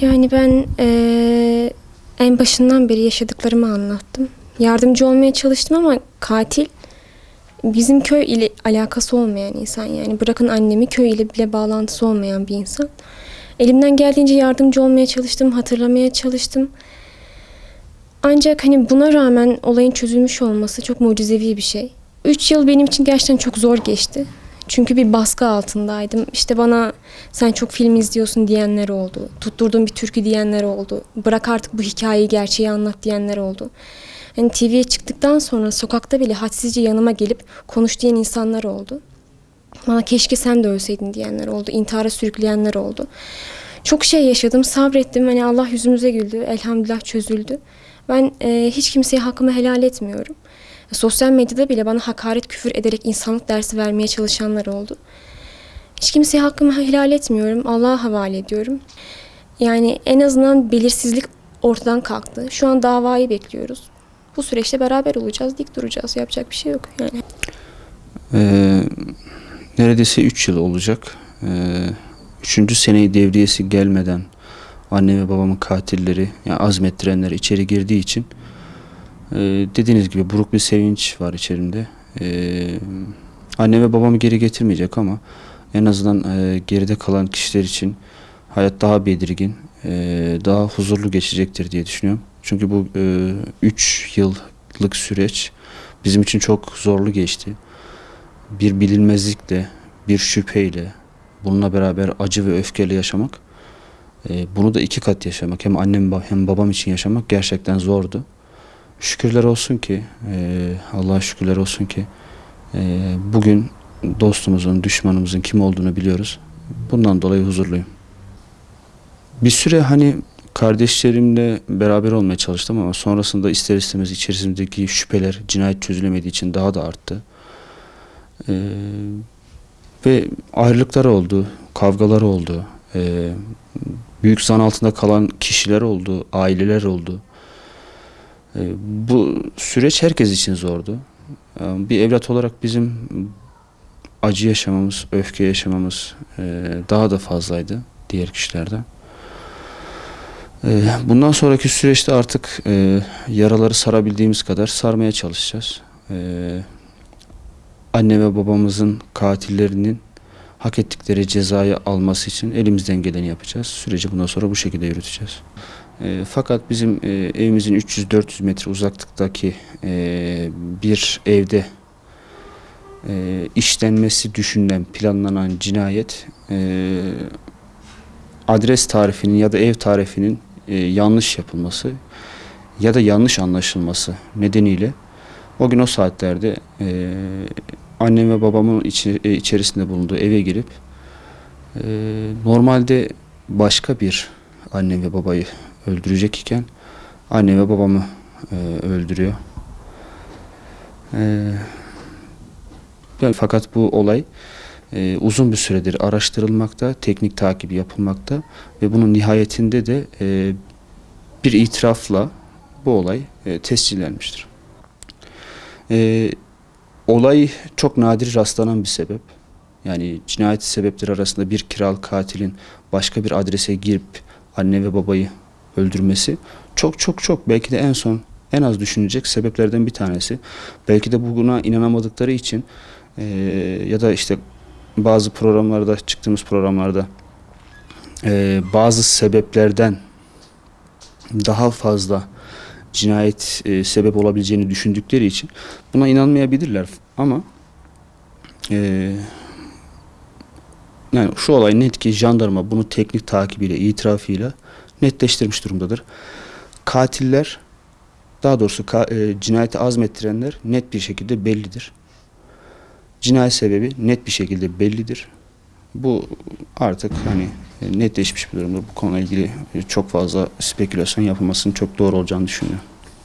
Yani ben eee, en başından beri yaşadıklarımı anlattım. Yardımcı olmaya çalıştım ama katil bizim köy ile alakası olmayan insan yani bırakın annemi köy ile bile bağlantısı olmayan bir insan. Elimden geldiğince yardımcı olmaya çalıştım, hatırlamaya çalıştım. Ancak hani buna rağmen olayın çözülmüş olması çok mucizevi bir şey. Üç yıl benim için gerçekten çok zor geçti. Çünkü bir baskı altındaydım. İşte bana sen çok film izliyorsun diyenler oldu. Tutturduğun bir türkü diyenler oldu. Bırak artık bu hikayeyi gerçeği anlat diyenler oldu. Hani TV'ye çıktıktan sonra sokakta bile hadsizce yanıma gelip konuş diyen insanlar oldu. Bana keşke sen de ölseydin diyenler oldu. İntihara sürükleyenler oldu. Çok şey yaşadım, sabrettim. Hani Allah yüzümüze güldü. Elhamdülillah çözüldü. Ben e, hiç kimseye hakkımı helal etmiyorum. Sosyal medyada bile bana hakaret küfür ederek insanlık dersi vermeye çalışanlar oldu. Hiç kimseye hakkımı helal etmiyorum. Allah'a havale ediyorum. Yani en azından belirsizlik ortadan kalktı. Şu an davayı bekliyoruz. Bu süreçte beraber olacağız, dik duracağız. Yapacak bir şey yok yani. Ee, neredeyse 3 yıl olacak. Ee, üçüncü seneyi devriyesi gelmeden anne ve babamın katilleri, yani azmettirenler içeri girdiği için e, dediğiniz gibi buruk bir sevinç var içerimde. Ee, anne ve babamı geri getirmeyecek ama en azından e, geride kalan kişiler için hayat daha belirgin, e, daha huzurlu geçecektir diye düşünüyorum. Çünkü bu 3 yıllık süreç bizim için çok zorlu geçti bir bilinmezlikle, bir şüpheyle, bununla beraber acı ve öfkeyle yaşamak, e, bunu da iki kat yaşamak, hem annem hem babam için yaşamak gerçekten zordu. Şükürler olsun ki, e, Allah'a şükürler olsun ki e, bugün dostumuzun, düşmanımızın kim olduğunu biliyoruz. Bundan dolayı huzurluyum. Bir süre hani kardeşlerimle beraber olmaya çalıştım ama sonrasında ister istemez içerisindeki şüpheler cinayet çözülemediği için daha da arttı. Ee, ve ayrılıklar oldu, kavgalar oldu. Ee, büyük zan altında kalan kişiler oldu, aileler oldu. Ee, bu süreç herkes için zordu. Ee, bir evlat olarak bizim acı yaşamamız, öfke yaşamamız e, daha da fazlaydı diğer kişilerden. Ee, bundan sonraki süreçte artık e, yaraları sarabildiğimiz kadar sarmaya çalışacağız. Anne ve babamızın katillerinin hak ettikleri cezayı alması için elimizden geleni yapacağız. Süreci bundan sonra bu şekilde yürüteceğiz. E, fakat bizim e, evimizin 300-400 metre uzaklıktaki e, bir evde e, işlenmesi düşünülen, planlanan cinayet e, adres tarifinin ya da ev tarifinin e, yanlış yapılması ya da yanlış anlaşılması nedeniyle o gün o saatlerde e, annem ve babamın içi, e, içerisinde bulunduğu eve girip e, normalde başka bir anne ve babayı öldürecek iken anne ve babamı e, öldürüyor. E, yani fakat bu olay e, uzun bir süredir araştırılmakta, teknik takibi yapılmakta ve bunun nihayetinde de e, bir itirafla bu olay e, tescillenmiştir. E, olay çok nadir rastlanan bir sebep. Yani cinayet sebepleri arasında bir kiralık katilin başka bir adrese girip anne ve babayı öldürmesi çok çok çok belki de en son en az düşünecek sebeplerden bir tanesi. Belki de buna inanamadıkları için e, ya da işte bazı programlarda çıktığımız programlarda e, bazı sebeplerden daha fazla cinayet e, sebep olabileceğini düşündükleri için buna inanmayabilirler ama e, yani şu olay net ki jandarma bunu teknik takibiyle, itirafıyla netleştirmiş durumdadır. Katiller daha doğrusu ka- e, cinayeti azmettirenler net bir şekilde bellidir. Cinayet sebebi net bir şekilde bellidir. Bu artık hani e, netleşmiş bir durumdur. Bu konuyla ilgili e, çok fazla spekülasyon yapılmasının çok doğru olacağını düşünüyorum.